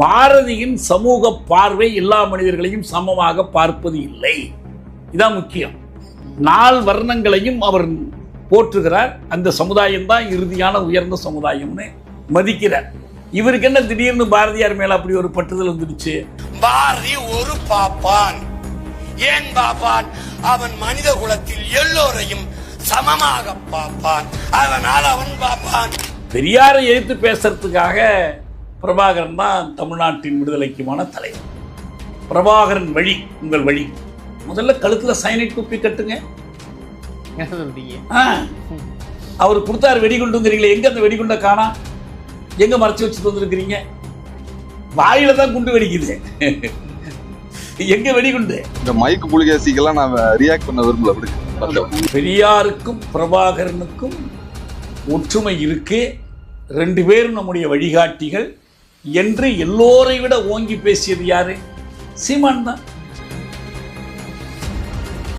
பாரதியின் சமூக பார்வை எல்லா மனிதர்களையும் சமமாக பார்ப்பது இல்லை. இதான் முக்கியம். நால் வர்ணங்களையும் அவர் போற்றுகிறார். அந்த சமுதாயம் தான் இறுதியான உயர்ந்த சமுதாயம்னு மதிக்கிறார். இவருக்கு என்ன திடீர்னு பாரதியார் மேல அப்படி ஒரு பட்டுதல் வந்துடுச்சு? பாரதி ஒரு பாப்பான். ஏன் பாப்பான்? அவன் மனித குலத்தில் எல்லோரையும் சமமாக பார்ப்பான். அதனால் அவன் பாப்பான். பெரியாரை எதிர்த்து பேசுறதுக்காக பிரபாகரன் தான் தமிழ்நாட்டின் விடுதலைக்குமான தலைவர். பிரபாகரன் வழி உங்கள் வழி. முதல்ல கழுத்துல சைனைட் குப்பி கட்டுங்க. என்ன சொல்றீங்க ஆ. அவர் கொடுத்தாரு வெடிகுண்டுங்கிறீங்களே எங்க அந்த வெடிகுண்டை காணா? எங்க மறைச்சு வச்சுட்டு வந்திருக்கிறீங்க? வாயில தான் குண்டு வெடிக்குது. எங்க வெடிகுண்டு இந்த மைக் புலிகேசிக்கெல்லாம் நான் ரியாக்ட் பண்ண விரும்பல விடுங்க. பெரியாருக்கும் பிரபாகரனுக்கும் ஒற்றுமை இருக்கு. ரெண்டு பேரும் நம்முடைய வழிகாட்டிகள். என்று எல்லோரை விட ஓங்கி பேசியது யாரு? சீமான் தான்.